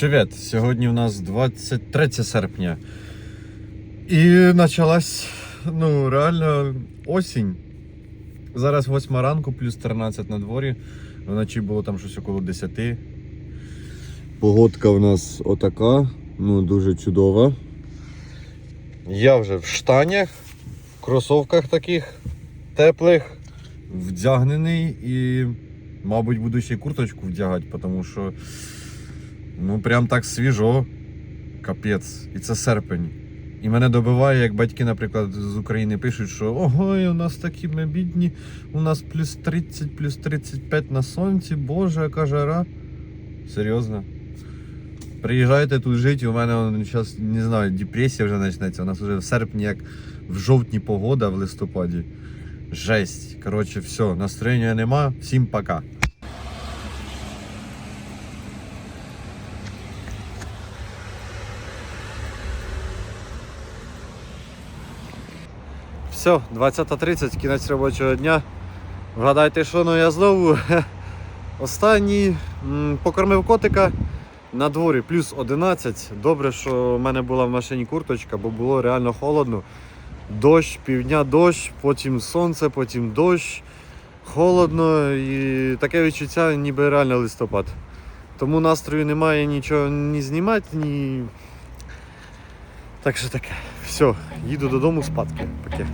Привіт! Сьогодні у нас 23 серпня. І почалась ну, реально осінь. Зараз 8 ранку, плюс 13 на дворі. Вночі було там щось около 10. Погодка у нас отака, ну дуже чудова. Я вже в штанях, в кросовках таких теплих, вдягнений і, мабуть, буду ще й курточку вдягати, тому що ну прям так свіжо. Капець. І це серпень. І мене добиває, як батьки, наприклад, з України пишуть, що ого, у нас такі ми бідні, у нас плюс 30, плюс 35 на сонці, боже, яка жара. Серйозно. Приїжджайте тут жити, у мене зараз, не знаю, депресія вже почнеться. У нас вже в серпні, як в жовтні погода в листопаді. Жесть. Коротше, все, настроєння нема. Всім пока. Все, 20.30, кінець робочого дня. Вгадайте, що ну я знову останній покормив котика на дворі плюс 11. Добре, що в мене була в машині курточка, бо було реально холодно. Дощ, півдня дощ, потім сонце, потім дощ, холодно і таке відчуття, ніби реально листопад. Тому настрою немає нічого ні знімати, ні. Так що таке. Все, їду додому спадки. Поки.